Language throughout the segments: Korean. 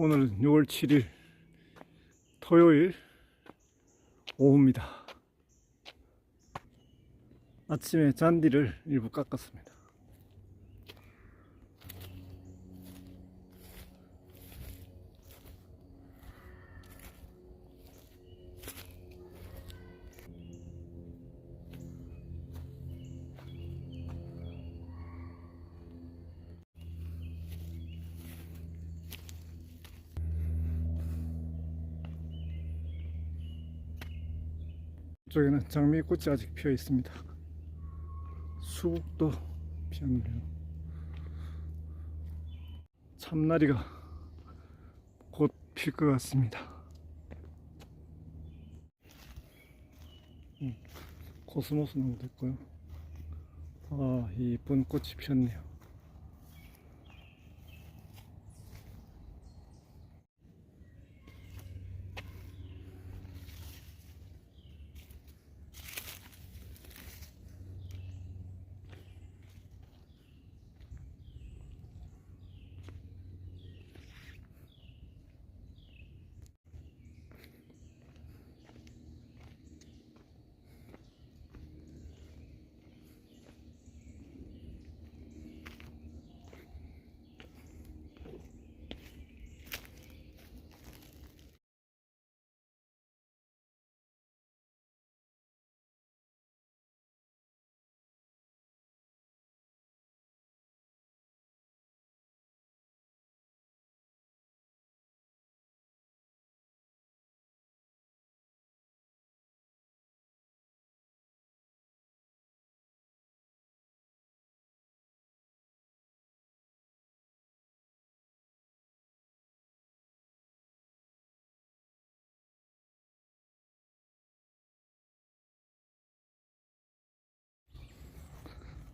오늘은 6월 7일 토요일 오후입니다. 아침에 잔디를 일부 깎았습니다. 이쪽에는 장미꽃이 아직 피어 있습니다. 수국도 피었네요. 참나리가 곧 필 것 같습니다. 음, 코스모스 나무도 있고요. 아, 이쁜 꽃이 피었네요.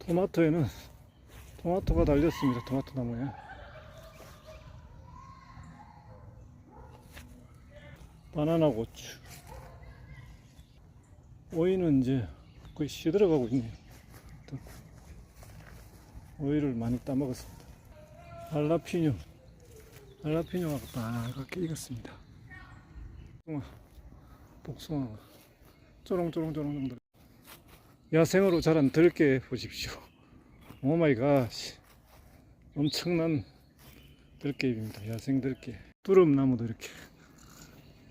토마토에는 토마토가 달렸습니다. 토마토 나무에. 바나나 고추. 오이는 이제 거의 시들어가고 있네요. 또 오이를 많이 따먹었습니다. 알라피뇨. 알라피뇨가 빨갛게 익었습니다. 복숭아. 복숭아가 쪼롱쪼롱쪼롱 정도. 야생으로 자란 들깨 보십시오. 오마이 갓. 엄청난 들깨잎입니다. 야생 들깨. 두릅나무도 이렇게.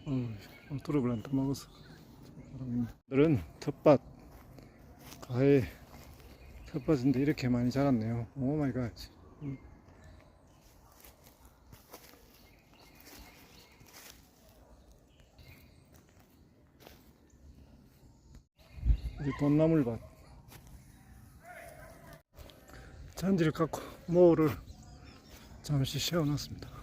어, 두릅을 안 떠먹어서. 오늘은 텃밭. 가해 텃밭인데 이렇게 많이 자랐네요. 오마이 갓. 이제 돈나물밭. 잔디를 깎고 모를 잠시 세워놨습니다